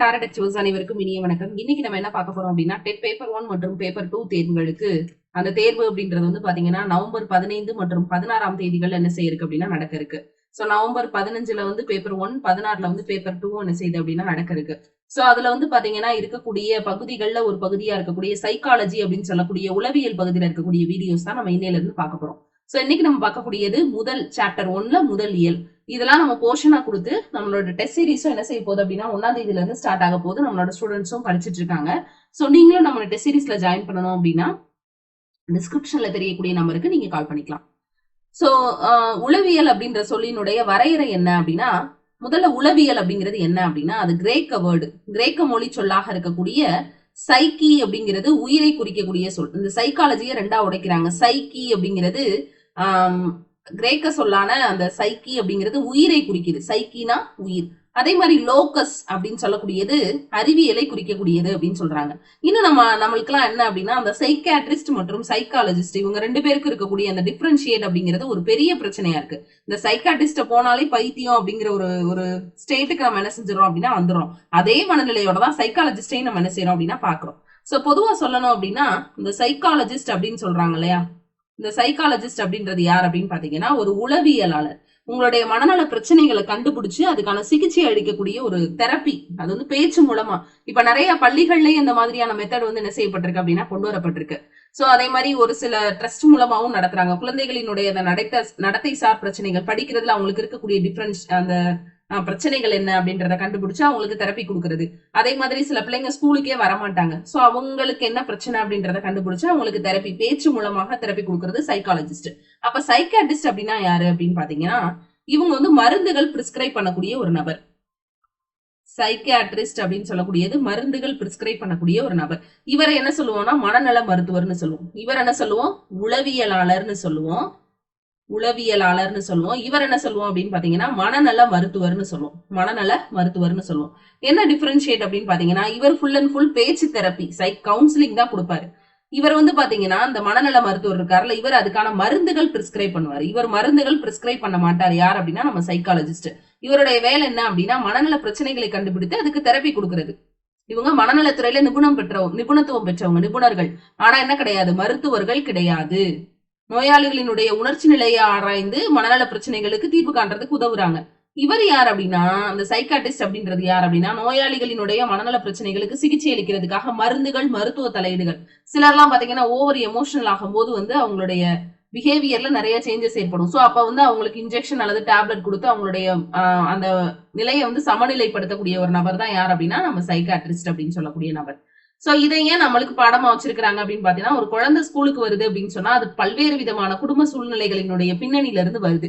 Target அனைவருக்கும் இனிய வணக்கம். இன்னைக்கு நம்ம என்ன பார்க்க போறோம் அப்படின்னா டெட் பேப்பர் ஒன் மற்றும் பேப்பர் டூ தேர்வுகளுக்கு. அந்த தேர்வு அப்படின்றது வந்து பாத்தீங்கன்னா நவம்பர் பதினைந்து மற்றும் பதினாறாம் தேதிகள் என்ன செய்யிருக்கு அப்படின்னா நடக்க இருக்கு சோ நவம்பர் பதினஞ்சுல வந்து பேப்பர் ஒன் பதினாறுல வந்து பேப்பர் டூ என்ன செய்யுது அப்படின்னா நடக்க இருக்கு சோ அதுல வந்து பாத்தீங்கன்னா இருக்கக்கூடிய பகுதிகள்ல ஒரு பகுதியா இருக்கக்கூடிய சைக்காலஜி அப்படின்னு சொல்லக்கூடிய உளவியல் பகுதியில இருக்கக்கூடிய வீடியோஸ் தான் நம்ம இன்னையில இருந்து பார்க்க போறோம். சோ இன்னைக்கு நம்ம பார்க்கக்கூடியது முதல் சாப்டர் ஒன்ல முதல் இயல். இதெல்லாம் நம்ம போர்ஷனா கொடுத்து நம்மளோட டெஸ்ட் சீரிஸும் என்ன செய்ய போகுது அப்படின்னா ஒன்னாம் தேதியில இருந்து ஸ்டார்ட் ஆக போகுது. நம்மளோட ஸ்டூடெண்ட்ஸும் படிச்சிட்டு இருக்காங்க. ஸோ நீங்களும் நம்ம டெஸ்ட் சீரிஸ்ல ஜாயின் பண்ணணும் அப்படின்னா டிஸ்கிரிப்ஷன்ல தெரியக்கூடிய நம்பருக்கு நீங்க கால் பண்ணிக்கலாம். ஸோ உளவியல் அப்படின்ற சொல்லினுடைய வரையறை என்ன அப்படின்னா முதல்ல உளவியல் அப்படிங்கிறது என்ன அப்படின்னா அது கிரேக்க வேர்டு கிரேக்க மொழி சொல்லாக இருக்கக்கூடிய சைக்கி அப்படிங்கிறது உயிரை குறிக்கக்கூடிய சொல். இந்த சைக்காலஜியை ரெண்டா உடைக்கிறாங்க. சைக்கி அப்படிங்கிறது கிரேக்க சொல்லான அந்த சைக்கி அப்படிங்கிறது உயிரை குறிக்குது. சைக்கினா உயிர். அதே மாதிரி லோக்கஸ் அப்படின்னு சொல்லக்கூடியது அறிவியலை குறிக்கக்கூடியது அப்படின்னு சொல்றாங்க. இன்னும் நம்ம நம்மளுக்குலாம் என்ன அப்படின்னா அந்த சைக்காட்ரிஸ்ட் மற்றும் சைக்காலஜிஸ்ட் இவங்க ரெண்டு பேருக்கு இருக்கக்கூடிய அந்த டிஃபரன்ஷியேட் அப்படிங்கிறது ஒரு பெரிய பிரச்சனையா இருக்கு. இந்த சைக்காட்டிஸ்ட போனாலே பைத்தியம் அப்படிங்கிற ஒரு ஒரு ஸ்டேட்டுக்கு நம்ம என்ன செஞ்சிடறோம் அப்படின்னா வந்துடும் அதே மனநிலையோட தான் சைக்காலஜிஸ்டையும் நம்ம என்ன செய்யறோம் அப்படின்னா பாக்குறோம் சோ பொதுவா சொல்லணும் அப்படின்னா இந்த சைக்காலஜிஸ்ட் அப்படின்னு சொல்றாங்க இல்லையா? இந்த சைக்காலஜிஸ்ட் அப்படின்றது யார் அப்படின்னு பாத்தீங்கன்னா ஒரு உளவியலாளர். உங்களுடைய மனநல பிரச்சனைகளை கண்டுபிடிச்சு அதுக்கான சிகிச்சை அளிக்கக்கூடிய ஒரு தெரப்பி அது வந்து பேச்சு மூலமா. இப்ப நிறைய பள்ளிகள்லயே இந்த மாதிரியான மெத்தட் வந்து என்ன செய்யப்பட்டிருக்கு அப்படின்னா கொண்டு வரப்பட்டிருக்கு. சோ அதே மாதிரி ஒரு சில ட்ரஸ்ட் மூலமாவும் நடத்துறாங்க. குழந்தைகளினுடைய அந்த நடத்த நடத்தை சார் பிரச்சனைகள் படிக்கிறதுல அவங்களுக்கு இருக்கக்கூடிய டிஃபரன்ஸ் அந்த பிரச்சனைகள் என்ன அப்படின்றத கண்டுபிடிச்சு அவங்களுக்கு தெரப்பி கொடுக்கறது. அதே மாதிரி சில பிள்ளைங்க ஸ்கூலுக்கே வரமாட்டாங்க. சோ அவங்களுக்கு என்ன பிரச்சனை அப்படின்றத கண்டுபிடிச்சு அவங்களுக்கு தெரப்பி பேச்சு மூலமாக தெரப்பி கொடுக்கறது சைக்காலஜிஸ்ட் அப்ப சைக்காட்டிஸ்ட் அப்படின்னா யாரு அப்படின்னு பாத்தீங்கன்னா இவங்க வந்து மருந்துகள் பிரிஸ்கிரைப் பண்ணக்கூடிய ஒரு நபர். சைக்கியாட்ரிஸ்ட் அப்படின்னு சொல்லக்கூடியது மருந்துகள் பிரிஸ்கிரைப் பண்ணக்கூடிய ஒரு நபர். இவரை என்ன சொல்லுவோம்னா மனநல மருத்துவர்னு சொல்லுவோம். இவர் என்ன சொல்லுவோம்? உளவியலாளர்னு சொல்லுவோம். உளவியலாளர்னு சொல்லுவோம். இவர் என்ன சொல்லுவோம் அப்படின்னு பாத்தீங்கன்னா மனநல மருத்துவர்னு சொல்லுவோம். மனநல மருத்துவர்னு சொல்லுவோம். என்ன டிஃபரன்ஷியேட் அப்படின்னு பாத்தீங்கன்னா இவர் ஃபுல் அண்ட் ஃபுல் பேச்சு தெரப்பி சைக் கவுன்சிலிங் தான் கொடுப்பாரு. இவர் வந்து பாத்தீங்கன்னா இந்த மனநல மருத்துவர் இருக்காருல்ல இவர் அதுக்கான மருந்துகள் பிரிஸ்கிரைப் பண்ணுவார். இவர் மருந்துகள் பிரிஸ்கிரைப் பண்ண மாட்டார். யார் அப்படின்னா நம்ம சைக்காலஜிஸ்ட் இவருடைய வேலை என்ன அப்படின்னா மனநல பிரச்சனைகளை கண்டுபிடித்து அதுக்கு தெரப்பி கொடுக்கறது. இவங்க மனநலத்துறையில நிபுணம் பெற்றவங்க நிபுணத்துவம் பெற்றவங்க நிபுணர்கள். ஆனா என்ன கிடையாது? மருத்துவர்கள் கிடையாது. நோயாளிகளினுடைய உணர்ச்சி நிலையை ஆராய்ந்து மனநல பிரச்சனைகளுக்கு தீர்வு காண்றதுக்கு உதவுறாங்க. இவர் யார் அப்படின்னா அந்த சைக்காட்டிஸ்ட் அப்படின்றது யார் அப்படின்னா நோயாளிகளினுடைய மனநல பிரச்சனைகளுக்கு சிகிச்சை அளிக்கிறதுக்காக மருந்துகள் மருத்துவ தலையீடுகள். சிலர்லாம் பாத்தீங்கன்னா ஓவர் எமோஷனல் ஆகும்போது வந்து அவங்களுடைய பிஹேவியர்ல நிறைய சேஞ்சஸ் ஏற்படும். ஸோ அப்ப வந்து அவங்களுக்கு இன்ஜெக்ஷன் அல்லது டேப்லெட் கொடுத்து அவங்களுடைய அந்த நிலையை வந்து சமநிலைப்படுத்தக்கூடிய ஒரு நபர் தான் யார் அப்படின்னா நம்ம சைக்காட்ரிஸ்ட் அப்படின்னு சொல்லக்கூடிய நபர். சோ இதை ஏன் நம்மளுக்கு பாடமா வச்சிருக்கிறாங்க அப்படின்னு பாத்தீங்கன்னா ஒரு குழந்தை ஸ்கூலுக்கு வருது அப்படின்னு சொன்னா அது பல்வேறு விதமான குடும்ப சூழ்நிலைகளினுடைய பின்னணியில இருந்து வருது.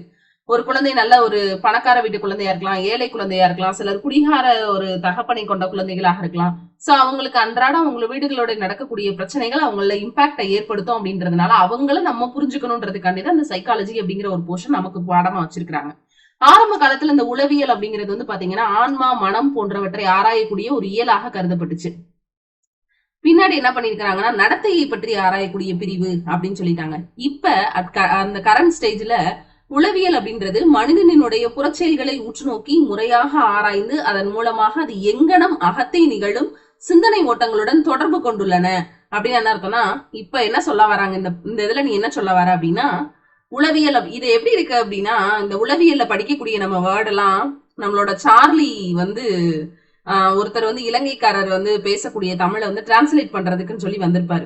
ஒரு குழந்தை நல்ல ஒரு பணக்கார வீட்டு குழந்தையா இருக்கலாம் ஏழை குழந்தையா இருக்கலாம் சிலர் குடிகார ஒரு தகப்பனை கொண்ட குழந்தைகளாக இருக்கலாம். சோ அவங்களுக்கு அன்றாடம் அவங்க வீடுகளோட நடக்கக்கூடிய பிரச்சனைகள் அவங்கள இம்பாக்டை ஏற்படுத்தும் அப்படின்றதுனால அவங்கள நம்ம புரிஞ்சுக்கணுன்றதுக்காண்டி தான் இந்த சைக்காலஜி அப்படிங்கிற ஒரு போர்ஷன் நமக்கு பாடமா வச்சிருக்காங்க ஆரம்ப காலத்துல இந்த உளவியல் அப்படிங்கிறது வந்து பாத்தீங்கன்னா ஆன்மா மனம் போன்றவற்றை ஆராயக்கூடிய ஒரு இயலாக கருதப்பட்டுச்சு. பின்னாடி என்ன பண்ணிருக்காங்கன்னா நடத்தையை பற்றி ஆராயக்கூடிய பிரிவு அப்படின்னு சொல்லிட்டாங்க. இப்ப அந்த கரண்ட் ஸ்டேஜ்ல உளவியல் அப்படின்றது மனிதனினுடைய புறச்செயல்களை உற்று நோக்கி முறையாக ஆராய்ந்து அதன் மூலமாக அது எங்கனம் அகத்தை நிகழும் சிந்தனை ஓட்டங்களுடன் தொடர்பு கொண்டுள்ளன. அப்படின்னு என்ன அர்த்தம்னா இப்ப என்ன சொல்ல வராங்க? இந்த இந்த இதுல நீ என்ன சொல்ல வர அப்படின்னா உளவியல் இது எப்படி இருக்கு அப்படின்னா இந்த உளவியல்ல படிக்கக்கூடிய நம்ம வேர்டெல்லாம் நம்மளோட சார்லி வந்து ஒருத்தர் வந்து இலங்கைக்காரர் வந்து பேசக்கூடிய தமிழை வந்து டிரான்ஸ்லேட் பண்றதுக்குன்னு சொல்லி வந்திருப்பாரு.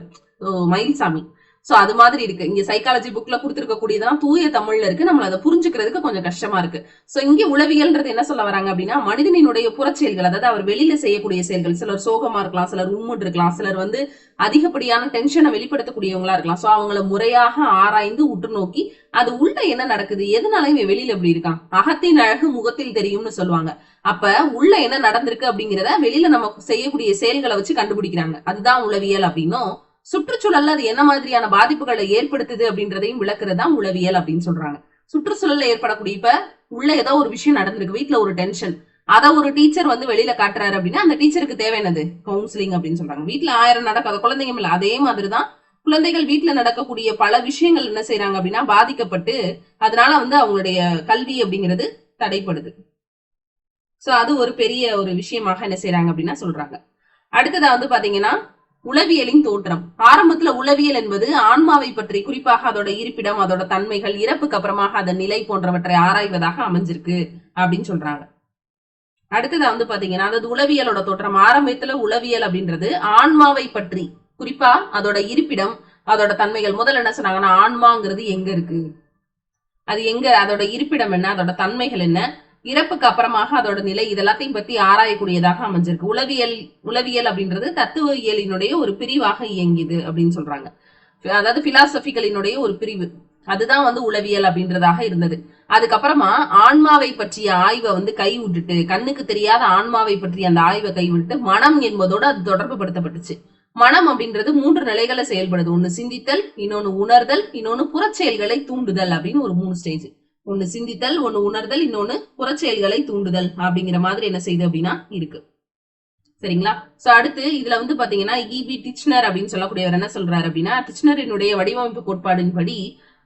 மயில்சாமி. சோ அது மாதிரி இருக்கு. இங்க சைக்காலஜி புக்ல கொடுத்துருக்க கூடியதான் தூய தமிழ்ல இருக்கு. நம்மள அதை புரிஞ்சுக்கிறதுக்கு கொஞ்சம் கஷ்டமா இருக்கு. சோ இங்க உளவியல்ன்றது என்ன சொல்ல வராங்க அப்படின்னா மனிதனினுடைய புறச்செயல்கள் அதாவது அவர் வெளியில செய்யக்கூடிய செயல்கள் சிலர் சோகமா இருக்கலாம் சிலர் உம்முட்டு இருக்கலாம் சிலர் வந்து அதிகப்படியான டென்ஷனை வெளிப்படுத்தக்கூடியவங்களா இருக்கலாம். சோ அவங்கள முறையாக ஆராய்ந்து உற்று நோக்கி அது உள்ள என்ன நடக்குது எதனால இவன் வெளியில எப்படி இருக்கான்? அகத்தின் அழகு முகத்தில் தெரியும்னு சொல்லுவாங்க. அப்ப உள்ள என்ன நடந்திருக்கு அப்படிங்கிறத வெளியில நம்ம செய்யக்கூடிய செயல்களை வச்சு கண்டுபிடிக்கிறாங்க. அதுதான் உளவியல் அப்படின்னும் சுற்றுச்சூழல்ல அது என்ன மாதிரியான பாதிப்புகளை ஏற்படுத்துது அப்படின்றதையும் விளக்குறதா உளவியல் அப்படின்னு சொல்றாங்க. சுற்றுச்சூழல்ல ஏற்படக்கூடிய இப்ப உள்ள ஏதோ ஒரு விஷயம் நடந்திருக்கு. வீட்டுல ஒரு டென்ஷன் அத ஒரு டீச்சர் வந்து வெளியில காட்டுறாரு அப்படின்னா அந்த டீச்சருக்கு தேவையானது கவுன்சிலிங் அப்படின்னு சொல்றாங்க. வீட்டுல ஆயிரம் நடக்காத குழந்தைங்க மேல அதே மாதிரிதான் குழந்தைகள் வீட்டுல நடக்கக்கூடிய பல விஷயங்கள் என்ன செய்யறாங்க அப்படின்னா பாதிக்கப்பட்டு அதனால வந்து அவங்களுடைய கல்வி அப்படிங்கிறது தடைப்படுது. சோ அது ஒரு பெரிய ஒரு விஷயமாக என்ன செய்யறாங்க அப்படின்னா சொல்றாங்க. அடுத்ததா வந்து பாத்தீங்கன்னா உளவியலின் தோற்றம். ஆரம்பத்துல உளவியல் என்பது ஆன்மாவை பற்றி குறிப்பாக அதோட இருப்பிடம் அதோட தன்மைகள் இறப்புக்கு அப்புறமாக அதன் நிலை போன்றவற்றை ஆராய்வதாக அமைஞ்சிருக்கு அப்படின்னு சொல்றாங்க. அடுத்ததா வந்து பாத்தீங்கன்னா அதாவது உளவியலோட தோற்றம். ஆரம்பத்துல உளவியல் அப்படின்றது ஆன்மாவை பற்றி குறிப்பா அதோட இருப்பிடம் அதோட தன்மைகள். முதல்ல என்ன சொன்னாங்கன்னா ஆன்மாங்கிறது எங்க இருக்கு? அது எங்க அதோட இருப்பிடம் என்ன அதோட தன்மைகள் என்ன? இறப்புக்கு அப்புறமாக அதோட நிலை இதெல்லாத்தையும் பத்தி ஆராயக்கூடியதாக அமைஞ்சிருக்கு. உளவியல் உளவியல் அப்படின்றது தத்துவவியலினுடைய ஒரு பிரிவாக இயங்கியது அப்படின்னு சொல்றாங்க. அதாவது பிலாசபிகளினுடைய ஒரு பிரிவு. அதுதான் வந்து உளவியல் அப்படின்றதாக இருந்தது. அதுக்கப்புறமா ஆன்மாவை பற்றிய ஆய்வை வந்து கை விட்டுட்டு கண்ணுக்கு தெரியாத ஆன்மாவை பற்றிய அந்த ஆய்வை கைவிட்டு மனம் என்பதோடு அது தொடர்பு படுத்தப்பட்டுச்சு மனம் அப்படின்றது மூன்று நிலைகளை செயல்படுது. ஒன்னு சிந்தித்தல் இன்னொன்னு உணர்தல் இன்னொன்னு புறச்செயல்களை தூண்டுதல் அப்படின்னு ஒரு மூணு ஸ்டேஜ் ஒண்ணு சிந்தித்தல் ஒண்ணு உணர்தல் இன்னொன்னு புறச்செயல்களை தூண்டுதல் அப்படிங்கிற மாதிரி என்ன செய்யுது அப்படின்னா இருக்கு. சரிங்களா? சோ அடுத்து இதுல வந்து பாத்தீங்கன்னா இபி டிச்னர் அப்படின்னு சொல்லக்கூடியவர் என்ன சொல்றாரு அப்படின்னா டிச்னரினுடைய வடிவமைப்பு கோட்பாடின்படி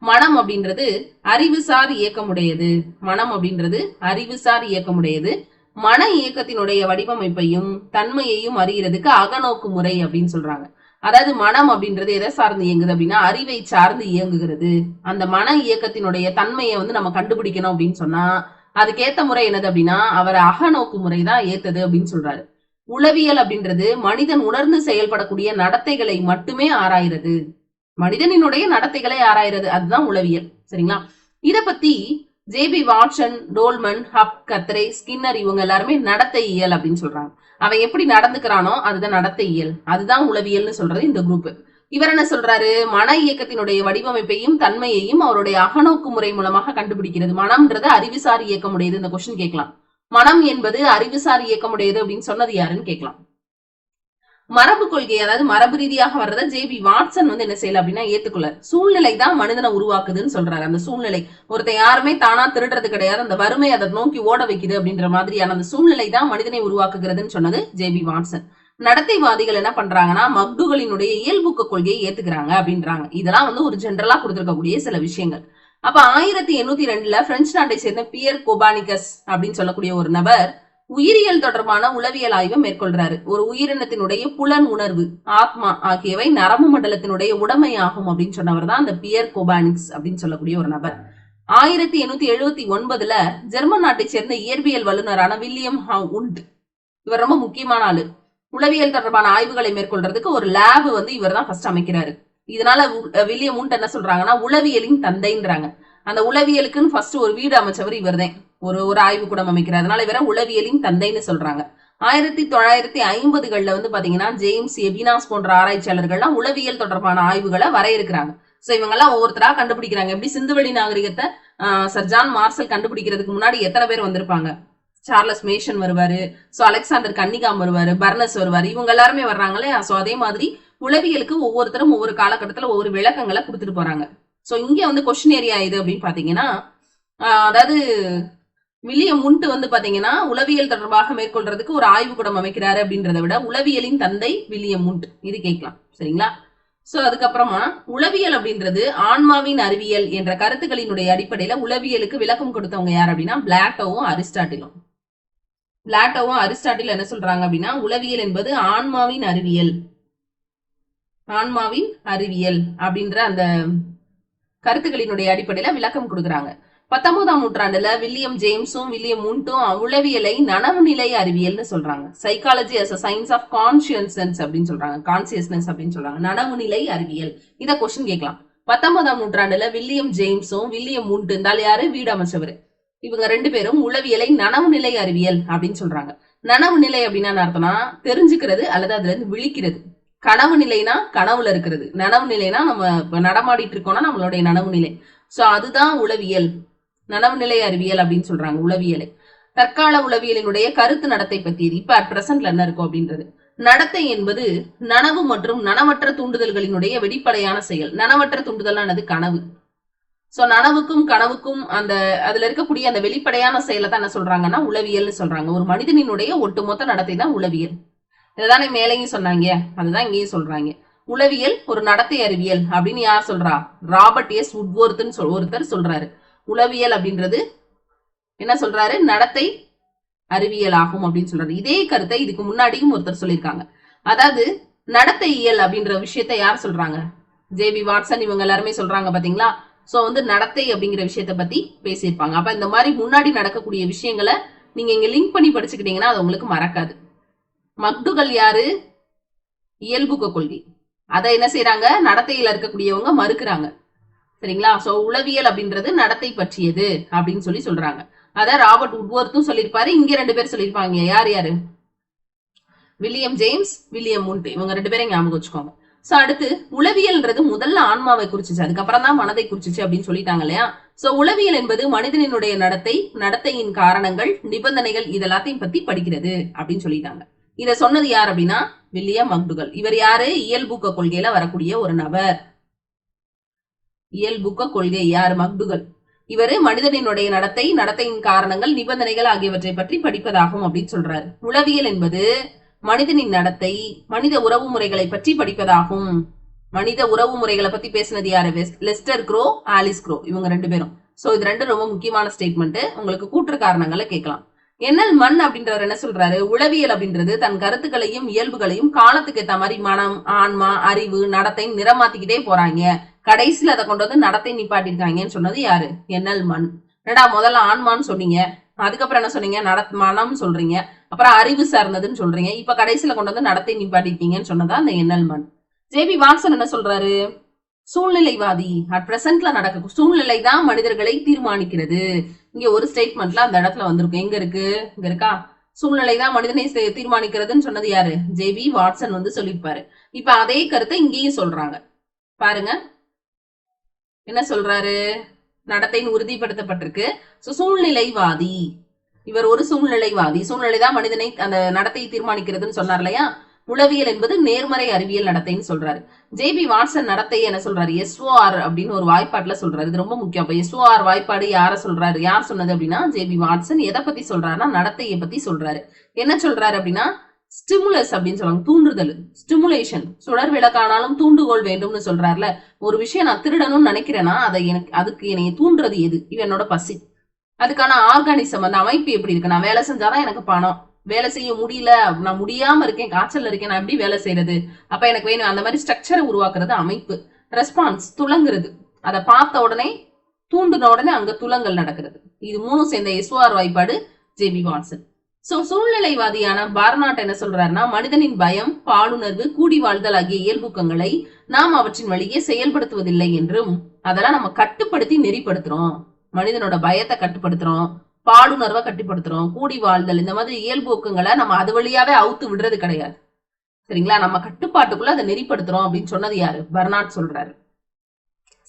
மனம் அப்படின்றது அறிவுசார் இயக்கமுடையது. மனம் அப்படின்றது அறிவுசார் இயக்கமுடையது. மன இயக்கத்தினுடைய வடிவமைப்பையும் தன்மையையும் அறிகிறதுக்கு அகநோக்கு முறை அப்படின்னு சொல்றாங்க. அதாவது மனம் அப்படின்றது எதை சார்ந்து இயங்குது அப்படின்னா அறிவை சார்ந்து இயங்குகிறது. அந்த மன இயக்கத்தினுடைய தன்மையை வந்து நம்ம கண்டுபிடிக்கணும் அப்படின்னு சொன்னா அதுக்கேத்த முறை என்னது அப்படின்னா அவர் அகநோக்கு முறை தான் ஏத்தது அப்படின்னு சொல்றாரு. உளவியல் அப்படின்றது மனிதன் உணர்ந்து செயல்படக்கூடிய நடத்தைகளை மட்டுமே ஆராயிறது. மனிதனினுடைய நடத்தைகளை ஆராயிறது. அதுதான் உளவியல். சரிங்களா? இத பத்தி J B Watson Tolman Hull Guthrie Skinner இவங்க எல்லாருமே நடத்தை இயல் அப்படின்னு சொல்றாங்க. அவன் எப்படி நடந்துக்கிறானோ அதுதான் நடத்தை இயல் அதுதான் உளவியல்னு சொல்றது இந்த குரூப் இவர் என்ன சொல்றாரு? மன இயக்கத்தினுடைய வடிவமைப்பையும் தன்மையையும் அவருடைய அகநோக்கு முறை மூலமாக கண்டுபிடிக்கிறது. மனம்ன்றது அறிவுசார் இயக்கமுடையது. இந்த கொஸ்டின் கேட்கலாம். மனம் என்பது அறிவுசார் இயக்கமுடையது அப்படின்னு சொன்னது யாருன்னு கேட்கலாம். மரபு கொள்கை அதாவது மரபு ரீதியாக வர்றத ஜே பி வாட்சன் வந்து என்ன செய்யல அப்படின்னா ஏத்துக்கொள்ள சூழ்நிலை தான் மனிதனை உருவாக்குதுன்னு சொல்றாரு. அந்த சூழ்நிலை. ஒருத்தன் யாருமே தானா திருடுறது கிடையாது. அந்த வறுமை அதை நோக்கி ஓட வைக்குது அப்படின்ற மாதிரியான அந்த சூழ்நிலை தான் மனிதனை உருவாக்குகிறதுன்னு சொன்னது ஜே பி வாட்சன் நடத்தைவாதிகள் என்ன பண்றாங்கன்னா மக்டுகளினுடைய இயல்புக்கு கொள்கையை ஏத்துக்கிறாங்க அப்படின்றாங்க. இதெல்லாம் வந்து ஒரு ஜென்ரலா கொடுத்திருக்கக்கூடிய சில விஷயங்கள். அப்ப ஆயிரத்தி எண்ணூத்தி ரெண்டுல பிரெஞ்சு நாட்டை சேர்ந்த பியர் கோபானிகஸ் அப்படின்னு சொல்லக்கூடிய ஒரு நபர் உயிரியல் தொடர்பான உளவியல் ஆய்வை மேற்கொள்றாரு. ஒரு உயிரினத்தினுடைய புலன் உணர்வு ஆத்மா ஆகியவை நரம்பு மண்டலத்தினுடைய உடமையாகும் அப்படின்னு சொன்னவர் தான் அந்த பியர் கோபானிக்ஸ் அப்படின்னு சொல்லக்கூடிய ஒரு நபர். ஆயிரத்தி எண்ணூத்தி எழுபத்தி ஒன்பதுல ஜெர்மன் நாட்டை சேர்ந்த இயற்பியல் வல்லுநரான வில்லியம் உண்ட் இவர் ரொம்ப முக்கியமான ஆளு. உளவியல் தொடர்பான ஆய்வுகளை மேற்கொள்றதுக்கு ஒரு லேப் வந்து இவர் தான் ஃபர்ஸ்ட் அமைக்கிறாரு. இதனால வில்லியம் உண்ட் என்ன சொல்றாங்கன்னா உளவியலின் தந்தைன்றாங்க. அந்த உளவியலுக்குன்னு ஃபர்ஸ்ட் ஒரு வீடு அமைச்சவர் இவர் தான் ஒரு ஒரு ஆய்வு கூடம் அமைக்கிறார். அதனால இவரை உளவியலின் தந்தைன்னு சொல்றாங்க. ஆயிரத்தி தொள்ளாயிரத்தி ஐம்பதுகள்ல வந்து பாத்தீங்கன்னா ஜேம்ஸ் எபினாஸ் போன்ற ஆராய்ச்சியாளர்கள்லாம் உளவியல் தொடர்பான ஆய்வுகளை வரையறுக்கிறாங்க. சோ இவங்கெல்லாம் ஒவ்வொருத்தரா கண்டுபிடிக்கிறாங்க. எப்படி சிந்துவெளி நாகரிகத்தை சர் ஜான் மார்சல் கண்டுபிடிக்கிறதுக்கு முன்னாடி எத்தனை பேர் வந்திருப்பாங்க? சார்லஸ் மேஷன் வருவாரு. சோ அலெக்சாண்டர் கன்னிகாம் வருவாரு. பர்னஸ் வருவாரு. இவங்க எல்லாருமே வர்றாங்களே சோ அதே மாதிரி உளவியலுக்கு ஒவ்வொருத்தரும் ஒவ்வொரு காலகட்டத்துல ஒவ்வொரு விளக்கங்களை கொடுத்துட்டு போறாங்க. சோ இங்க வந்து கொஸ்டின் ஏரியா இது அப்படின்னு பாத்தீங்கன்னா அதாவது வில்லியம் முன்ட்டு வந்து பாத்தீங்கன்னா உளவியல் தொடர்பாக மேற்கொள்றதுக்கு ஒரு ஆய்வுக்கூடம் அமைக்கிறாரு அப்படின்றத விட உளவியலின் தந்தை வில்லியம் முண்ட் இது கேட்கலாம். சரிங்களா? சோ அதுக்கப்புறமா உளவியல் அப்படின்றது ஆன்மாவின் அறிவியல் என்ற கருத்துக்களினுடைய அடிப்படையில உளவியலுக்கு விளக்கம் கொடுத்தவங்க யார் அப்படின்னா பிளாட்டோவும் அரிஸ்டாட்டிலும். பிளாட்டோவும் அரிஸ்டாட்டில் என்ன சொல்றாங்க அப்படின்னா உளவியல் என்பது ஆன்மாவின் அறிவியல். ஆன்மாவின் அறிவியல் அப்படின்ற அந்த கருத்துக்களினுடைய அடிப்படையில விளக்கம் கொடுக்குறாங்க. பத்தொன்பதாம் நூற்றாண்டுல வில்லியம் ஜேம்ஸும் வில்லியம் முண்டும் உளவியலை நனவு நிலை அறிவியல்னு சொல்றாங்க. Psychology as a science of consciousness அப்படின்னு சொல்றாங்க. கான்சியஸ்னஸ் அப்படின்னு சொல்றாங்க. நனவு நிலை அறிவியல். இத கொஸ்டின் கேட்கலாம். பத்தொன்பதாம் நூற்றாண்டுல வில்லியம் ஜேம்ஸும் வில்லியம் முண்டு இருந்தால் யாரு? வீடு அமைச்சவர். இவங்க ரெண்டு பேரும் உளவியலை நனவு நிலை அறிவியல் அப்படின்னு சொல்றாங்க. நனவு நிலை அப்படின்னா அர்த்தம்னா தெரிஞ்சுக்கிறது அல்லது அதுல இருந்து விழிக்கிறது. கனவு நிலைனா கனவுல இருக்கிறது. நனவு நிலைனா நம்ம நடமாடிட்டு இருக்கோம்னா நம்மளுடைய நனவு நிலை சோ அதுதான் உளவியல். நனவு நிலை அறிவியல் அப்படின்னு சொல்றாங்க உளவியலை. தற்கால உளவியலினுடைய கருத்து நடத்தை பற்றியது இப்ப அட் பிரசன்ட்ல என்ன இருக்கும் அப்படின்றது. நடத்தை என்பது நனவு மற்றும் நனவற்ற தூண்டுதல்களினுடைய வெளிப்படையான செயல். நனவற்ற தூண்டுதலானது கனவு. சோ நனவுக்கும் கனவுக்கும் அந்த அதுல இருக்கக்கூடிய அந்த வெளிப்படையான செயலை தான் என்ன சொல்றாங்கன்னா உளவியல்னு சொல்றாங்க. ஒரு மனிதனினுடைய ஒட்டுமொத்த நடத்தை தான் உளவியல். இதுதானே மேலையும் சொன்னாங்க. அதுதான் இங்கேயும் சொல்றாங்க. உளவியல் ஒரு நடத்தை அறிவியல் அப்படின்னு யார் சொல்றா? ராபர்ட் எஸ் உட்வொர்த்னு சொல் ஒருத்தர் சொல்றாரு. உளவியல் அப்படின்றது என்ன சொல்றாரு? நடத்தை அறிவியல் ஆகும் அப்படின்னு சொல்றாரு. இதே கருத்தை இதுக்கு முன்னாடியும் ஒருத்தர் சொல்லியிருக்காங்க. அதாவது நடத்தை இயல் அப்படின்ற விஷயத்த யார் சொல்றாங்க? ஜேபி வாட்சன் இவங்க எல்லாருமே சொல்றாங்க பாத்தீங்களா? சோ வந்து நடத்தை அப்படிங்கிற விஷயத்த பத்தி பேசியிருப்பாங்க. அப்ப இந்த மாதிரி முன்னாடி நடக்கக்கூடிய விஷயங்களை நீங்க இங்க லிங்க் பண்ணி படிச்சுக்கிட்டீங்கன்னா அது உங்களுக்கு மறக்காது. மக்டுகள் யாரு? இயல்புக்க கொள்கை. அதை என்ன செய்யறாங்க நடத்தையில இருக்கக்கூடியவங்க மறுக்கிறாங்க. சரிங்களா? சோ உளவியல் அப்படின்றது நடத்தை பற்றியது அப்படின்னு சொல்லி சொல்றாங்க. அத ராபர்ட் உட்வர்த்தும் சொல்லியிருப்பாரு. இங்க ரெண்டு பேர் சொல்லியிருப்பாங்க. யார் யாரு? William James William Wundt. இவங்க ரெண்டு பேரும் ஞாபகம் வச்சுக்கோங்க. சோ அடுத்து உளவியல்ன்றது முதல்ல ஆன்மாவை குறிச்சிச்சு. அதுக்கப்புறம் தான் மனதை குறிச்சிச்சு அப்படின்னு சொல்லிட்டாங்க இல்லையா? சோ உளவியல் என்பது மனிதனினுடைய நடத்தை நடத்தையின் காரணங்கள் நிபந்தனைகள் இதெல்லாத்தையும் பத்தி படிக்கிறது அப்படின்னு சொல்லிட்டாங்க. இத சொன்னது யார் அப்படின்னா? வில்லியம் மக்டுகல் இவர் யாரு? இயல்பூக்க கொள்கையில வரக்கூடிய ஒரு நபர். இயல்புக்க கொள்கை யார் மக்டுகல் இவரு மனிதனினுடைய நடத்தை நடத்தையின் காரணங்கள் நிபந்தனைகள் ஆகியவற்றை பற்றி படிப்பதாகும் அப்படின்னு சொல்றாரு. உளவியல் என்பது மனிதனின் நடத்தை மனித உறவு முறைகளை பற்றி படிப்பதாகும். மனித உறவு முறைகளை பத்தி பேசினது யாரு? லெஸ்டர் க்ரோ ஆலிஸ் க்ரோ இவங்க ரெண்டு பேரும். சோ இது ரெண்டு ரொம்ப முக்கியமான ஸ்டேட்மெண்ட் உங்களுக்கு கூற்று காரணங்களை கேட்கலாம். என்னல் மண் அப்படின்றவர் என்ன சொல்றாரு? உளவியல் அப்படின்றது தன் கருத்துக்களையும் இயல்புகளையும் காலத்துக்கு ஏத்த மாதிரி மனம் ஆன்மா அறிவு நடத்தை நிறமாத்திக்கிட்டே போறாங்க. கடைசியில அதை கொண்டு வந்து நடத்தை நிப்பாட்டிருக்காங்கன்னு சொன்னது யாரு? என்எல் மண். என்னடா முதல்ல ஆன்மான்னு சொன்னீங்க. அதுக்கப்புறம் என்ன சொன்னீங்க? நட மனம் சொல்றீங்க. அப்புறம் அறிவு சார்ந்ததுன்னு சொல்றீங்க. இப்ப கடைசியில கொண்டு வந்து நடத்தை நிப்பாட்டிருக்கீங்கன்னு சொன்னதா அந்த என்எல் மண். ஜேபி வாட்சன் என்ன சொல்றாரு? சூழ்நிலைவாதி. அட் பிரசன்ட்ல நடக்க சூழ்நிலை தான் மனிதர்களை தீர்மானிக்கிறது. இங்க ஒரு ஸ்டேட்மெண்ட்ல அந்த இடத்துல வந்திருக்கும் எங்க இருக்கு? இங்க இருக்கா? சூழ்நிலை தான் மனிதனை தீர்மானிக்கிறதுன்னு சொன்னது யாரு? ஜேபி வாட்சன் வந்து சொல்லியிருப்பாரு. இப்ப அதே கருத்தை இங்கேயும் சொல்றாங்க. பாருங்க. என்ன சொல்றாரு? நடத்தைன்னு உறுதிப்படுத்தப்பட்டிருக்கு. சோ சூழ்நிலைவாதி. இவர் ஒரு சூழ்நிலைவாதி. சூழ்நிலை தான் மனிதனை அந்த நடத்தையை தீர்மானிக்கிறதுன்னு சொன்னார் இல்லையா? உளவியல் என்பது நேர்மறை அறிவியல் நடத்தைன்னு சொல்றாரு. ஜேபி வாட்சன் நடத்தை என்ன சொல்றாரு? எஸ்ஓஆர் அப்படின்னு ஒரு வாய்ப்பாட்டுல சொல்றாரு. இது ரொம்ப முக்கியம். அப்ப எஸ்ஓஆர் வாய்ப்பாடு யார சொல்றாரு? யார் சொன்னது அப்படின்னா ஜேபி வாட்சன் எதை பத்தி சொல்றாருன்னா நடத்தையை பத்தி சொல்றாரு. என்ன சொல்றாரு அப்படின்னா ஸ்டிமுலஸ் அப்படின்னு சொல்லுவாங்க தூண்டுதல். ஸ்டிமுலேஷன் சுடர் விளக்கானாலும் தூண்டுகோல் வேண்டும்னு சொல்றாருல. ஒரு விஷயம் நான் திருடணும்னு நினைக்கிறேன்னா அதை எனக்கு அதுக்கு என்னைய தூண்டுறது எது? இது என்னோட பசி. அதுக்கான ஆர்கானிசம் அந்த அமைப்பு எப்படி இருக்கு? நான் வேலை செஞ்சாதான் எனக்கு பணம். வேலை செய்ய முடியல நான் முடியாம இருக்கேன் காய்ச்சல் இருக்கேன் நான் எப்படி வேலை செய்யறது அப்ப எனக்கு வேணும் அந்த மாதிரி ஸ்ட்ரக்சரை உருவாக்குறது அமைப்பு. ரெஸ்பான்ஸ் துளங்குறது. அதை பார்த்த உடனே தூண்டுன உடனே அங்க துலங்கல் நடக்கிறது. இது மூணும் சேர்ந்த எஸ்ஓஆர் வாய்ப்பாடு ஜேபி வாட்சன் சோ சூழ்நிலைவாதியான பார்னாட் என்ன சொல்றாருன்னா மனிதனின் பயம் பாலுணர்வு கூடி வாழ்தல் ஆகிய இயல்புக்கங்களை நாம் அவற்றின் வழியே செயல்படுத்துவதில்லை என்றும் அதெல்லாம் நம்ம கட்டுப்படுத்தி நெறிப்படுத்துறோம். மனிதனோட பயத்தை கட்டுப்படுத்துறோம் பாலுணர்வை கட்டுப்படுத்துறோம் கூடி வாழ்தல் இந்த மாதிரி இயல்பூக்கங்களை நம்ம அது வழியாவே அவுத்து விடுறது கிடையாது. சரிங்களா? நம்ம கட்டுப்பாட்டுக்குள்ள அதை நெறிப்படுத்துறோம் அப்படின்னு சொன்னது யாரு? பர்னாட் சொல்றாரு.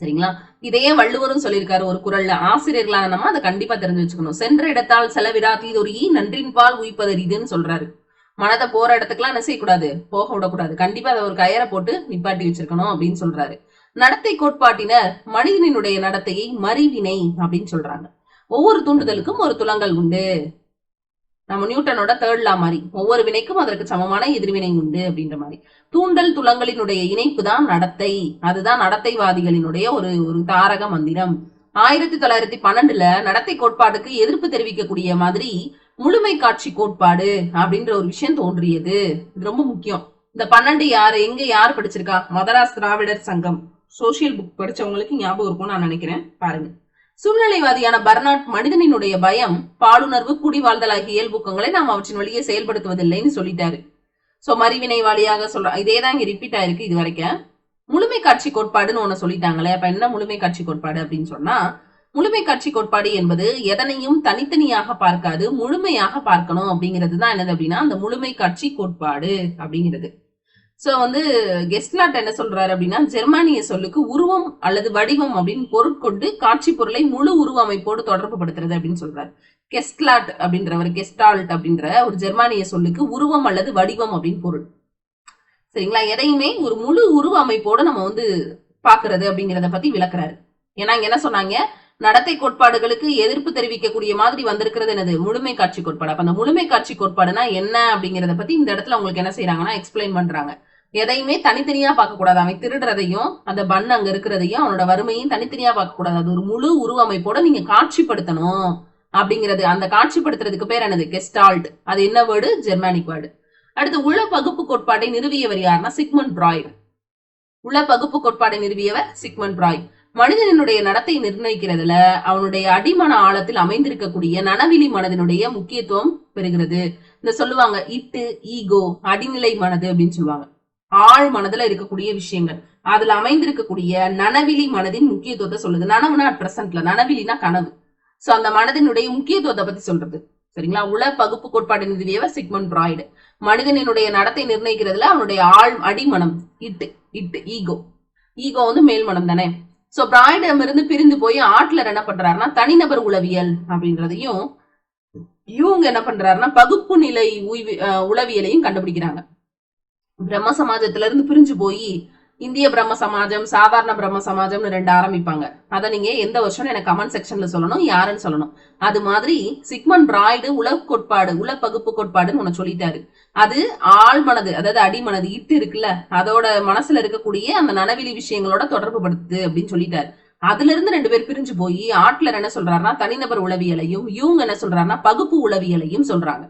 சரிங்களா? இதையே வள்ளுவரும் சொல்லியிருக்காரு ஒரு குரல்ல ஆசிரியர்களான நம்ம அதை கண்டிப்பா தெரிஞ்சு வச்சுக்கணும். சென்ற இடத்தால் செலவிடா தீதொரு ஈ நன்றின் பால் உயிப்பதறிதுன்னு சொல்றாரு. மனதை போற இடத்துக்குலாம் என்ன செய்யக்கூடாது போக விடக்கூடாது. கண்டிப்பா அதை ஒரு கயரை போட்டு நிப்பாட்டி வச்சிருக்கணும் அப்படின்னு சொல்றாரு. நடத்தை கோட்பாட்டினர் மனிதனினுடைய நடத்தையை மறிவினை அப்படின்னு சொல்றாங்க. ஒவ்வொரு தூண்டுதலுக்கும் ஒரு துலங்கல் உண்டு. நம்ம நியூட்டனோட தேர்ட் லா மாதிரி. ஒவ்வொரு வினைக்கும் அதற்கு சமமான எதிர்வினை உண்டு அப்படின்ற மாதிரி. தூண்டல் துலங்களினுடைய இணைப்பு தான் நடத்தை. அதுதான் நடத்தைவாதிகளினுடைய ஒரு ஒரு தாரக மந்திரம். ஆயிரத்தி தொள்ளாயிரத்தி பன்னெண்டுல நடத்தை கோட்பாடுக்கு எதிர்ப்பு தெரிவிக்கக்கூடிய மாதிரி முழுமை காட்சி கோட்பாடு அப்படின்ற ஒரு விஷயம் தோன்றியது. இது ரொம்ப முக்கியம். இந்த பன்னெண்டு யாரு எங்க யார் படிச்சிருக்கா? மதராஸ் திராவிடர் சங்கம். சோசியல் புக் படிச்சவங்களுக்கு ஞாபகம் இருக்கும்னு நான் நினைக்கிறேன். பாருங்க. சூழ்நிலைவாதியான பர்னாட் மனிதனினுடைய பயம் பாலுணர்வு குடிவாழ்தல் ஆகிய இயல்புக்கங்களை நாம் அவற்றின் வழியே செயல்படுத்துவதில்லைன்னு சொல்லிட்டாரு. சோ மறிவினைவாதியாக சொல்ற இதே தான் இங்க ரிப்பீட் ஆயிருக்கு இது வரைக்கும். முழுமை காட்சி கோட்பாடுன்னு ஒண்ணு சொல்லிட்டாங்களே அப்ப என்ன முழுமை காட்சி கோட்பாடு அப்படின்னு சொன்னா முழுமை காட்சி கோட்பாடு என்பது எதனையும் தனித்தனியாக பார்க்காது முழுமையாக பார்க்கணும் அப்படிங்கிறது தான் என்னது அப்படின்னா அந்த முழுமை காட்சி கோட்பாடு அப்படிங்கிறது. சோ வந்து கெஸ்ட்லாட் என்ன சொல்றாரு அப்படின்னா ஜெர்மானிய சொல்லுக்கு உருவம் அல்லது வடிவம் அப்படின்னு பொருட்கொண்டு காட்சி பொருளை முழு உருவ அமைப்போடு தொடர்பு படுத்துறது அப்படின்னு சொல்றாரு. கெஸ்ட்லாட் அப்படின்றவர் கெஸ்டால்ட் அப்படின்ற ஒரு ஜெர்மானிய சொல்லுக்கு உருவம் அல்லது வடிவம் அப்படின்னு பொருள். சரிங்களா? எதையுமே ஒரு முழு உருவ அமைப்போட நம்ம வந்து பாக்குறது அப்படிங்கறத பத்தி விளக்குறாரு. ஏன்னா இங்க என்ன சொன்னாங்க? நடத்தை கோட்பாடுகளுக்கு எதிர்ப்பு தெரிவிக்கக்கூடிய மாதிரி வந்திருக்கிறது என்னது? முழுமை காட்சி கோட்பாடு. அப்ப அந்த முழுமை காட்சி கோட்பாடுனா என்ன அப்படிங்கறத பத்தி இந்த இடத்துல உங்களுக்கு என்ன செய்யறாங்கன்னா எக்ஸ்பிளைன் பண்றாங்க. எதையுமே தனித்தனியா பார்க்க கூடாது. அவன் திருடுறதையும் அந்த பன் அங்க இருக்கிறதையும் அவனோட வறுமையும் தனித்தனியா பார்க்க கூடாது. அது ஒரு முழு உருவமைப்போட நீங்க காட்சிப்படுத்தணும் அப்படிங்கிறது. அந்த காட்சிப்படுத்துறதுக்கு பேர் என்னது? கெஸ்டால்ட் அது என்ன வேர்டு ஜெர்மானிக் வேர்டு அடுத்து உள பகுப்பு கோட்பாட்டை நிறுவியவர் யாருன்னா? Sigmund Freud. உள பகுப்பு கோட்பாடை நிறுவியவர் சிக்மன் பிராய் மனிதனுடைய நடத்தை நிர்ணயிக்கிறதுல அவனுடைய அடிமன ஆழத்தில் அமைந்திருக்கக்கூடிய நனவிலி மனதினுடைய முக்கியத்துவம் பெறுகிறது. இந்த சொல்லுவாங்க இட்டு ஈகோ அடிநிலை மனது அப்படின்னு சொல்லுவாங்க. ஆழ் மனதுல இருக்கக்கூடிய விஷயங்கள். அதுல அமைந்திருக்கக்கூடிய நனவிலி மனதின் முக்கியத்துவத்தை சொல்லுது. நனவுனா பிரசன்ட்ல நனவிலினா கனவு. சோ அந்த மனதினுடைய முக்கியத்துவத்தை பத்தி சொல்றது. சரிங்களா? உல பகுப்பு கோட்பாடு நிறுவியவர் சிக்மன் பிராய்டு. மனிதனினுடைய நடத்தை நிர்ணயிக்கிறதுல அவனுடைய ஆழ் அடிமனம் இட்டு இட்டு ஈகோ. ஈகோ வந்து மேல் மனம் தானே? சோ பிராய்டம் இருந்து பிரிந்து போய் ஆட்லர் என்ன பண்றாருன்னா தனிநபர் உளவியல் அப்படின்றதையும் இவங்க என்ன பண்றாருன்னா பகுப்பு நிலை உளவியலையும் கண்டுபிடிக்கிறாங்க. பிரம்ம சமாஜத்துல இருந்து பிரிஞ்சு போய் இந்திய பிரம்ம சமாஜம் சாதாரண பிரம்ம சமாஜம்னு ரெண்டு ஆரம்பிப்பாங்க. அதை நீங்க எந்த வருஷம் எனக்கு கமெண்ட் செக்ஷன்ல சொல்லணும் யாருன்னு சொல்லணும். அது மாதிரி சிக்மன் பிராய்டு உள கோட்பாடு உள பகுப்பு கோட்பாடுன்னு ஒண்ணு சொல்லிட்டாரு. அது ஆள் மனது அதாவது அடிமனது இட்டு இருக்குல்ல அதோட மனசுல இருக்கக்கூடிய அந்த நனவிலி விஷயங்களோட தொடர்பு படுத்துது அப்படின்னு சொல்லிட்டாரு. அதுல இருந்து ரெண்டு பேர் பிரிஞ்சு போய் ஆட்லர் என்ன சொல்றாருன்னா தனிநபர் உளவியலையும் இவங்க என்ன சொல்றாருன்னா பகுப்பு உளவியலையும் சொல்றாங்க.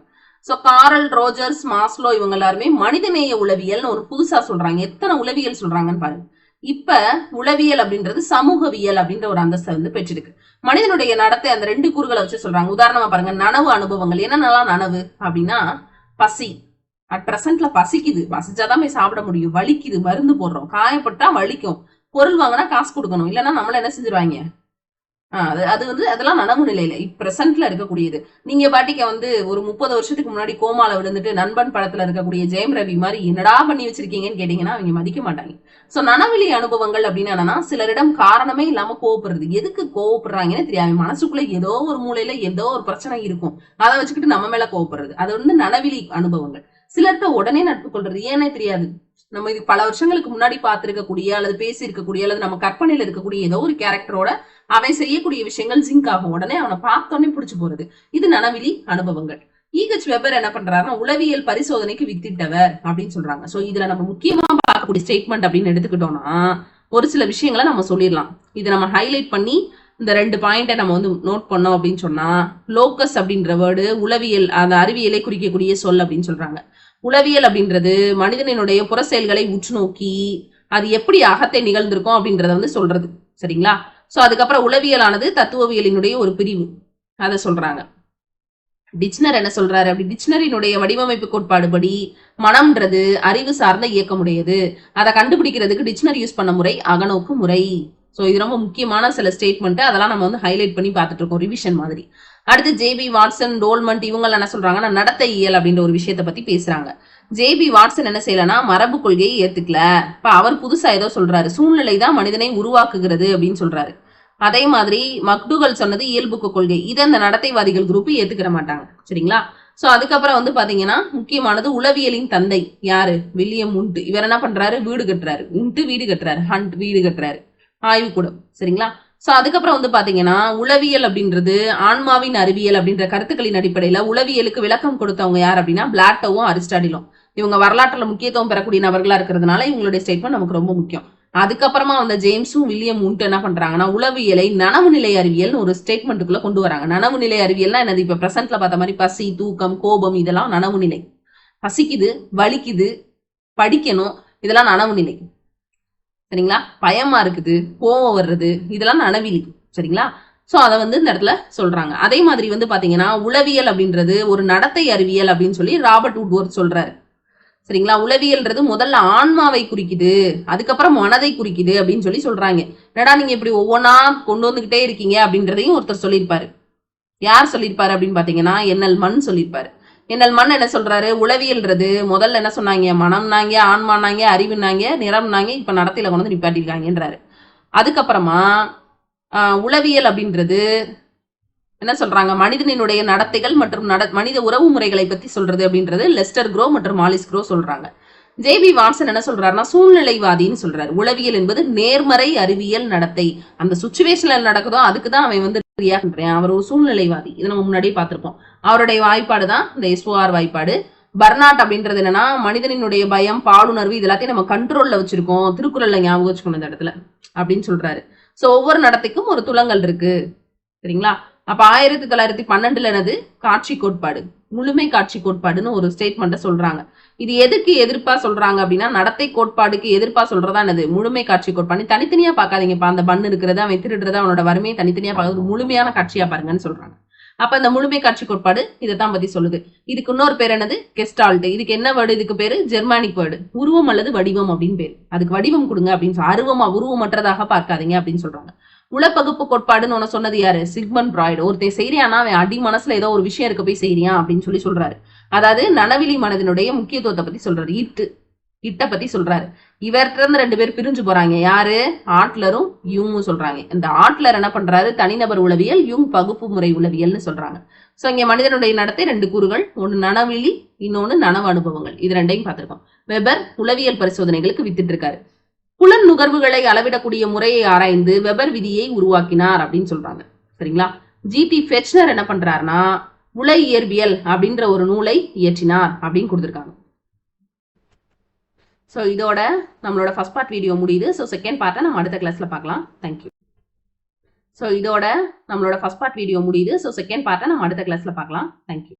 சோ காரல் ரோஜர்ஸ் மாஸ்லோ இவங்க எல்லாருமே மனிதநேய உளவியல்னு ஒரு புதுசா சொல்றாங்க. எத்தனை உளவியல் சொல்றாங்கன்னு பாருங்க. இப்ப உளவியல் அப்படின்றது சமூகவியல் அப்படின்ற ஒரு அந்தஸ்தை வந்து பெற்றிருக்கு. மனிதனுடைய நடத்தை அந்த ரெண்டு கூறுகளை வச்சு சொல்றாங்க. உதாரணமா பாருங்க நனவு அனுபவங்கள். என்னென்னலாம் நனவு அப்படின்னா பசி. அட் பிரசன்ட்ல பசிக்குது. பசிச்சாதான் போய் சாப்பிட முடியும். வலிக்குது. மருந்து போடுறோம். காயப்பட்டா வலிக்கும். பொருள் வாங்கினா காசு கொடுக்கணும். இல்லைன்னா நம்மள என்ன செஞ்சிருவாங்க? ஆஹ் அது அது வந்து அதெல்லாம் நனவு நிலையில. பிரசன்ட்ல இருக்கக்கூடியது. நீங்க பாட்டிக்க வந்து ஒரு முப்பது வருஷத்துக்கு முன்னாடி கோமால விழுந்துட்டு நண்பன் படத்துல இருக்கக்கூடிய ஜெயம் ரவி மாதிரி என்னடா பண்ணி வச்சிருக்கீங்கன்னு கேட்டீங்கன்னா அவங்க மதிக்க மாட்டாங்க. சோ நனவெளி அனுபவங்கள் அப்படின்னு என்னன்னா சிலரிடம் காரணமே இல்லாம கோவப்படுறது. எதுக்கு கோவப்படுறாங்கன்னு தெரியாது. மனசுக்குள்ள ஏதோ ஒரு மூலையில ஏதோ ஒரு பிரச்சனை இருக்கும். அதை வச்சுக்கிட்டு நம்ம மேல கோவப்படுறது. அது வந்து நனவிலி அனுபவங்கள். சிலர்கிட்ட உடனே நட்பு கொள்றது ஏனே தெரியாது. நம்ம இது பல வருஷங்களுக்கு முன்னாடி பார்த்திருக்கக்கூடிய அல்லது பேசி இருக்கக்கூடிய அல்லது நம்ம கற்பனையில இருக்கக்கூடிய ஏதோ ஒரு கேரக்டரோட அவன் செய்யக்கூடிய விஷயங்கள் ஜிங்க் ஆகும். உடனே அவனை பார்த்தோன்னே பிடிச்சு போறது. இது நனவிலி அனுபவங்கள். ஈகச் வெபர் என்ன பண்றாருன்னா உளவியல் பரிசோதனைக்கு வித்திட்டவர் அப்படின்னு சொல்றாங்க. சோ இதுல நம்ம முக்கியமா பார்க்கக்கூடிய ஸ்டேட்மெண்ட் அப்படின்னு எடுத்துக்கிட்டோம்னா ஒரு சில விஷயங்களை நம்ம சொல்லிடலாம். இதை நம்ம ஹைலைட் பண்ணி இந்த ரெண்டு பாயிண்டை நம்ம வந்து நோட் பண்ணோம் அப்படின்னு சொன்னா லோக்கஸ் அப்படின்ற வேர்டு உளவியல் அந்த அறிவியலை குறிக்கக்கூடிய சொல் அப்படின்னு சொல்றாங்க. உளவியல் அப்படின்றது மனிதனினுடைய புற செயல்களை உற்று நோக்கி அது எப்படி அகத்தை நிகழ்ந்திருக்கும் அப்படின்றத வந்து சொல்றது. சரிங்களா? ஸோ அதுக்கப்புறம் உளவியலானது தத்துவவியலினுடைய ஒரு பிரிவு. அதை சொல்றாங்க. டிக்ஷனர் என்ன சொல்றாரு அப்படி? டிக்ஷனரினுடைய வடிவமைப்பு கோட்பாடுபடி மனம்ன்றது அறிவு சார்ந்த இயக்கமுடையது. அதை கண்டுபிடிக்கிறதுக்கு டிக்ஷனர் யூஸ் பண்ண முறை அகநோக்கு முறை. ஸோ இது ரொம்ப முக்கியமான சில ஸ்டேட்மெண்ட் அதெல்லாம் நம்ம வந்து ஹைலைட் பண்ணி பார்த்துட்டு இருக்கோம் ரிவிஷன் மாதிரி. அடுத்து ஜேபி வாட்சன் டோல்மண்ட் இவங்க என்ன சொல்றாங்கன்னா நடத்தை இயல் அப்படின்ற ஒரு விஷயத்தை பத்தி பேசுறாங்க. ஜேபி வாட்சன் என்ன செய்யலன்னா மரபு கொள்கையை ஏத்துக்கல. இப்ப அவர் புதுசா ஏதோ சொல்றாரு சூழ்நிலை தான் மனிதனை உருவாக்குகிறது அப்படின்னு சொல்றாரு. அதே மாதிரி மக்டுகள் சொன்னது இயல்புக்கு கொள்கை. இதை அந்த நடத்தைவாதிகள் குரூப் ஏத்துக்கிற மாட்டாங்க. சரிங்களா? ஸோ அதுக்கப்புறம் வந்து பாத்தீங்கன்னா முக்கியமானது உளவியலின் தந்தை யாரு? William Wundt. இவர் என்ன பண்றாரு? வீடு கட்டுறாரு. உண்டு வீடு கட்டுறாரு. ஹண்ட் வீடு கட்டுறாரு. ஆய்வுக்கூடம். சரிங்களா? சோ அதுக்கப்புறம் வந்து பாத்தீங்கன்னா உளவியல் அப்படின்றது ஆன்மாவின் அறிவியல் அப்படின்ற கருத்துக்களின் அடிப்படையில உளவியலுக்கு விளக்கம் கொடுத்தவங்க யார் அப்படின்னா பிளாட்டோவும் அரிஸ்டாடிலும் இவங்க வரலாற்றுல முக்கியத்துவம் பெறக்கூடிய நபர்களா இருக்கிறதுனால இவங்களுடைய ஸ்டேட்மெண்ட் நமக்கு ரொம்ப முக்கியம். அதுக்கப்புறமா வந்த ஜேம்ஸும் வில்லியம் உண்ட் என்ன பண்றாங்கன்னா உளவியலை நனவு நிலை அறிவியல்னு ஒரு ஸ்டேட்மெண்ட்டுக்குள்ள கொண்டு வராங்க. நனவு நிலை அறிவியல்னா என்னது? இப்ப பிரசன்ட்ல பார்த்த மாதிரி பசி தூக்கம் கோபம் இதெல்லாம் நனவு நிலை பசிக்குது வலிக்குது படிக்கணும் இதெல்லாம் நனவு நிலை சரிங்களா? பயமா இருக்குது கோவம் வர்றது இதெல்லாம் நனவிலி. சரிங்களா? ஸோ அதை வந்து இந்த இடத்துல சொல்றாங்க. அதே மாதிரி வந்து பாத்தீங்கன்னா உளவியல் அப்படின்றது ஒரு நடத்தை அறிவியல் அப்படின்னு சொல்லி ராபர்ட் உட்வொர்த் சொல்றாரு. சரிங்களா? உளவியல்ன்றது முதல்ல ஆன்மாவை குறிக்குது அதுக்கப்புறம் மனதை குறிக்குது அப்படின்னு சொல்லி சொல்றாங்க. என்னடா நீங்க இப்படி ஒவ்வொன்றா கொண்டு வந்துகிட்டே இருக்கீங்க அப்படின்றதையும் ஒருத்தர் சொல்லியிருப்பாரு. யார் சொல்லியிருப்பாரு அப்படின்னு பாத்தீங்கன்னா என்எல் மண் சொல்லியிருப்பாரு. என்எல் மண் என்ன சொல்றாரு? உளவியல்ன்றது. முதல்ல என்ன சொன்னாங்க? மனம்னாங்க ஆன்மானாங்க அறிவுனாங்க நிறம்னாங்க இப்ப நடத்தையில கொண்டு வந்து நிப்பாட்டிருக்காங்கன்றாரு அதுக்கப்புறமா உளவியல் அப்படின்றது என்ன சொல்றாங்க? மனிதனினுடைய நடத்தைகள் மற்றும் நட மனித உறவு முறைகளை பத்தி சொல்றது அப்படின்றது லெஸ்டர் குரோ மற்றும் மாலிஸ் குரோ சொல்றாங்க. ஜேபி வாட்சன் என்ன சொல்றாருன்னா சூழ்நிலைவாதின்னு சொல்றாரு. உளவியல் என்பது நேர்மறை அறிவியல் நடத்தை. அந்த சுச்சுவேஷன்ல நடக்குதோ அதுக்கு தான் அவன் வந்து ரியாக்ட் அவர் ஒரு சூழ்நிலைவாதி. இதை நம்ம முன்னாடியே பார்த்திருப்போம். அவருடைய வாய்ப்பாடு தான் இந்த எஸ்ஓஆர் வாய்ப்பாடு. பர்னாட் அப்படின்றது என்னன்னா மனிதனினுடைய பயம் பாலுணர்வு இது எல்லாத்தையும் நம்ம கண்ட்ரோல்ல வச்சிருக்கோம். திருக்குறள்ல ஞாபகம் வச்சுக்கணும் இந்த இடத்துல அப்படின்னு சொல்றாரு. ஸோ ஒவ்வொரு நடத்தைக்கும் ஒரு துளங்கள் இருக்கு. சரிங்களா? அப்ப ஆயிரத்தி தொள்ளாயிரத்தி பன்னெண்டுல எனது காட்சி கோட்பாடு. முழுமை காட்சி கோட்பாடுன்னு ஒரு ஸ்டேட்மெண்ட்டை சொல்றாங்க. இது எதுக்கு எதிர்ப்பா சொல்றாங்க அப்படின்னா நடத்தை கோட்பாடுக்கு எதிர்ப்பா சொல்றதா என்னது? முழுமை காட்சி கோட்பாடு. தனித்தனியா பார்க்காதீங்கப்பா. அந்த பண்ணு இருக்கிறத அவன் திருடுறத அவனோட வறுமையை தனித்தனியா பார்க்கறது. முழுமையான காட்சியா பாருங்கன்னு சொல்றாங்க. அப்ப இந்த முழுமை காட்சி கோட்பாடு இதைத்தான் பத்தி சொல்லுது. இதுக்கு இன்னொரு பேர் என்னது? கெஸ்டால்ட் இதுக்கு என்ன வேர்டு? இதுக்கு பேரு ஜெர்மானிக் வேர்டு. உருவம் அல்லது வடிவம் அப்படின்னு பேரு. அதுக்கு வடிவம் கொடுங்க அப்படின்னு சொல்லி அருவமா உருவமற்றதாக பார்க்காதீங்க அப்படின்னு சொல்றாங்க. உளப்பகுப்பு கோட்பாடுன்னு ஒன்னு சொன்னது யாரு? Sigmund Freud. ஒருத்தன் செய்யறியானா அவன் அடி மனசுல ஏதோ ஒரு விஷயம் இருக்க போய் செய்யறியான் அப்படின்னு சொல்லி சொல்றாரு. அதாவது நனவிலி மனதினுடைய முக்கியத்துவத்தை பத்தி சொல்றாரு. இட்டு. இட்ட பத்தி சொல்றாரு. இவர்கிட்ட இருந்து ரெண்டு பேர் பிரிஞ்சு போறாங்க. யாரு? ஆட்லரும் யூங்கும் சொல்றாங்க. இந்த ஆட்லர் என்ன பண்றாரு? தனிநபர் உளவியல் யூங் பகுப்பு முறை உளவியல்னு சொல்றாங்க. சோ இங்க மனிதனுடைய நடத்தை ரெண்டு கூறுகள். ஒன்னு நனவிலி இன்னொன்னு நனவு அனுபவங்கள். இது ரெண்டையும் பார்த்திருக்கோம். வெபர் உளவியல் பரிசோதனைகளுக்கு வித்துட்டு இருக்காரு புலன் நுகர்வுகளை அளவிடக்கூடிய முறையை ஆராய்ந்து வெபர் விதியை உருவாக்கினார் அப்படின்னு சொல்றாங்க. சரிங்களா? ஜிடி ஃபெச்னர் என்ன பண்றாருன்னா உள இயற்பியல் அப்படின்ற ஒரு நூலை இயற்றினார் அப்படின்னு கொடுத்துருக்காங்க. ஸோ இதோட நம்மளோட ஃபர்ஸ்ட் பார்ட் வீடியோ முடியுது. ஸோ செகண்ட் பார்ட்டை நம்ம அடுத்த கிளாஸில் பார்க்கலாம். தேங்க்யூ ஸோ இதோட நம்மளோட ஃபஸ்ட் பார்ட் வீடியோ முடியுது. ஸோ செகண்ட் பார்ட்டை நம்ம அடுத்த கிளாஸில் பார்க்கலாம். தேங்க்யூ